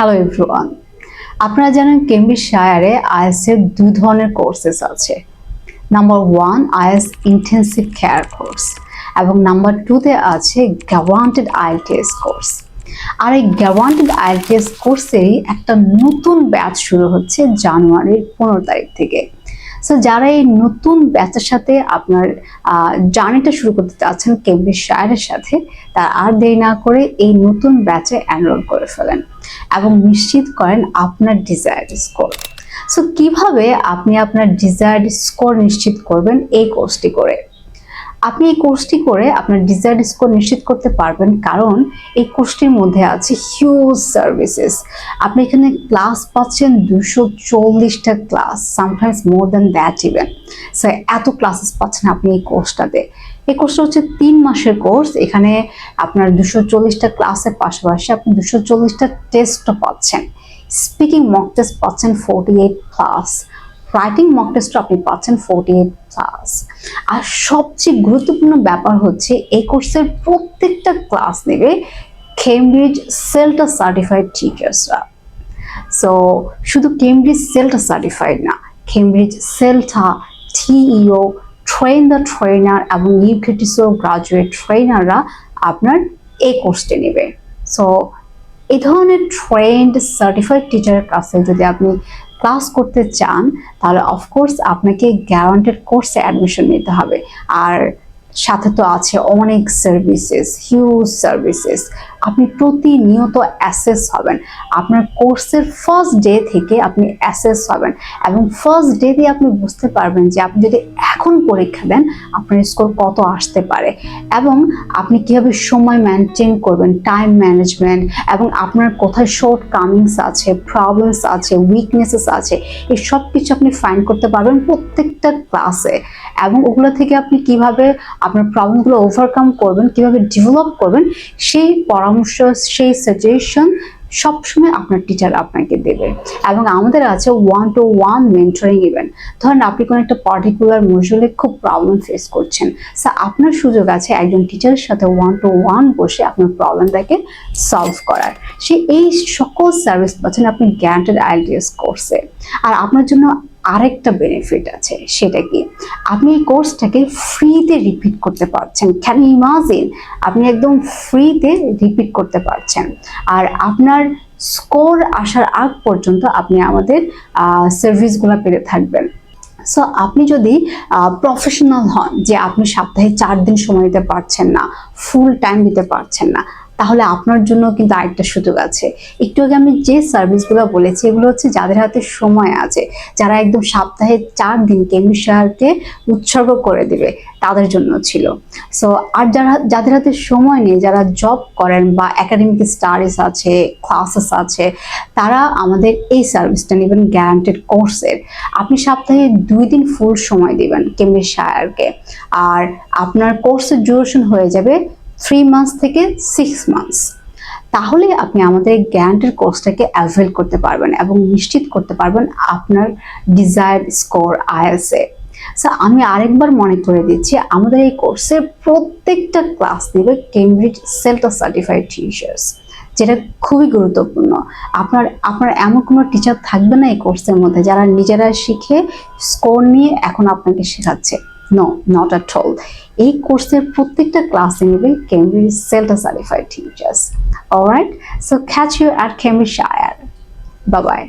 Hello everyone আপনারা জানেন Cambridge শায়ারে is এর দুই ধরনের কোর্সেস আছে। Number one is intensive care course এবং নাম্বার টুতে আছে গ্যারান্টেড আইটিএস কোর্স আর এই গ্যারান্টেড আইটিএস কোর্সেরই একটা নতুন ব্যাচ শুরু হচ্ছে জানুয়ারির পনেরো তারিখ থেকে। সো যারা এই নতুন ব্যাচের সাথে আপনার জার্নিটা শুরু করতে চাচ্ছেন কেমব্রিজ শায়ারের সাথে, তার আর দেরি না করে এই নতুন ব্যাচে অ্যানরোল করে ফেলেন এবং নিশ্চিত করেন আপনার ডিজায়ার্ড স্কোর সো কীভাবে আপনি আপনার ডিজায়ার্ড স্কোর নিশ্চিত করবেন এই কোর্সটি করে? আপনি এই কোর্সটি করে আপনার ডিজায়ার্ড স্কোর নিশ্চিত করতে পারবেন, কারণ এই কোর্সটির মধ্যে আছে হিউজ সার্ভিসেস আপনি এখানে ক্লাস পাচ্ছেন দুশো চল্লিশটা class sometimes more than that even so এত ক্লাসেস পাচ্ছেন আপনি এই কোর্সটাতে। এই কোর্সটা হচ্ছে তিন মাসের কোর্স এখানে আপনার দুশো চল্লিশটা ক্লাসের পাশাপাশি আপনি দুশো চল্লিশটা টেস্টও পাচ্ছেন। স্পিকিং মক টেস্ট পাচ্ছেন forty eight plus writing mock টেস্টও আপনি পাচ্ছেন ফোরটি এইট প্লাস আর সবচেয়ে গুরুত্বপূর্ণ ব্যাপার হচ্ছে এই কোর্সের প্রত্যেকটা ক্লাস নেবে কেমব্রিজ সেলটা সার্টিফাইড টিচার্সরা সো শুধু কেমব্রিজ সেলটা সার্টিফাইড না কেমব্রিজ সেলটা টিইও ট্রেন দ্য ট্রেনার এবং ইউকেটিসো গ্রাজুয়েট ট্রেনাররা আপনার এই কোর্সটি নেবে। সো এই ধরনের ট্রেন্ড সার্টিফাইড টিচারের কাছে যদি আপনি ক্লাস করতে চান, তাহলে অফকোর্স আপনাকে গ্যারান্টেড কোর্সে অ্যাডমিশন নিতে হবে। আর সাথে তো আছে অনেক সার্ভিসেস হিউজ সার্ভিসেস আপনি প্রতিনিয়ত অ্যাসেস হবেন। আপনার কোর্সের ফার্স্ট ডে থেকে আপনি অ্যাসেস হবেন। এবং ফার্স্ট ডে দিয়ে আপনি বুঝতে পারবেন যে আপনি যদি এখন পরীক্ষা দেন, আপনার স্কোর কত আসতে পারে এবং আপনি কীভাবে সময় মেনটেন করবেন টাইম ম্যানেজমেন্ট এবং আপনার কোথায় শর্ট কামিংস আছে প্রবলেমস আছে উইকনেসেস আছে, এই সব কিছু আপনি ফাইন্ড করতে পারবেন প্রত্যেকটা ক্লাসে এবং ওগুলো থেকে আপনি কীভাবে আপনার প্রবলেমগুলো ওভারকাম করবেন, কীভাবে ডেভেলপ করবেন, সেই পরামর্শ, সেই সাজেশন সবসময় আপনার টিচার আপনাকে দেবে। এবং আমাদের আছে one to one mentoring event ধরেন, আপনি কোনো একটা পার্টিকুলার মজুলে খুব প্রবলেম ফেস করছেন। সো আপনার সুযোগ আছে একজন টিচারের সাথে ওয়ান টু ওয়ান বসে আপনার প্রবলেমটাকে সলভ করার। সে এই সকল সার্ভিস পাচ্ছেন আপনি গ্যান্টেড আইডিয়াস কোর্সে আর আপনার জন্য আরেকটা বেনিফিট আছে, সেটা কি? আপনি এই কোর্সটাকে ফ্রিতে রিপিট করতে পারছেন। ক্যান ইমাজিন আপনি একদম ফ্রিতে রিপিট করতে পারছেন। আর আপনার স্কোর আসার আগ পর্যন্ত আপনি আমাদের সার্ভিসগুলো পেতে থাকবেন। সো আপনি যদি প্রফেশনাল হন যে আপনি সপ্তাহে চার দিন সময় দিতে পারছেন না ফুল টাইম দিতে পারছেন না তাহলে আপনার জন্য কিন্তু আরেকটা সুযোগ আছে। একটু আগে আমি যে সার্ভিসগুলো বলেছি, এগুলো হচ্ছে যাদের হাতে সময় আছে, যারা একদম সপ্তাহে চার দিন কেমিশারকে উৎসর্গ করে দিবে, তাদের জন্য ছিল। সো আর যারা, যাদের হাতে সময় নেই, যারা জব করেন বা একাডেমিক স্টাডিজ আছে ক্লাসেস আছে, তারা আমাদের এই সার্ভিসটা নেবেন গ্যারান্টেড কোর্সের আপনি সপ্তাহে দুই দিন ফুল সময় দিবেন শায়ারকে আর আপনার কোর্সের ডিউরেশন হয়ে যাবে থ্রি মান্থস থেকে সিক্স মান্থস তাহলে আপনি আমাদের এই গ্যারান্টেড কোর্সটাকে অ্যাভেল করতে পারবেন এবং নিশ্চিত করতে পারবেন আপনার ডিজায়ার্ড স্কোর আইএসএ সো আমি আরেকবার মনে করে দিচ্ছি, আমাদের এই কোর্সের প্রত্যেকটা ক্লাস নেবে কেমব্রিজ সেলটা সার্টিফাইড টিচার্স যেটা খুবই গুরুত্বপূর্ণ। আপনার আপনার এমন কোনো টিচার থাকবে না এই কোর্সের মধ্যে যারা নিজেরা শিখে স্কোর নিয়ে এখন আপনাকে শেখাচ্ছে। নো নট অ্যাট অল এই কোর্সের প্রত্যেকটা ক্লাসে নেবে Cambridge CELTA certified teachers alright so catch you at Cambridgeshire Babai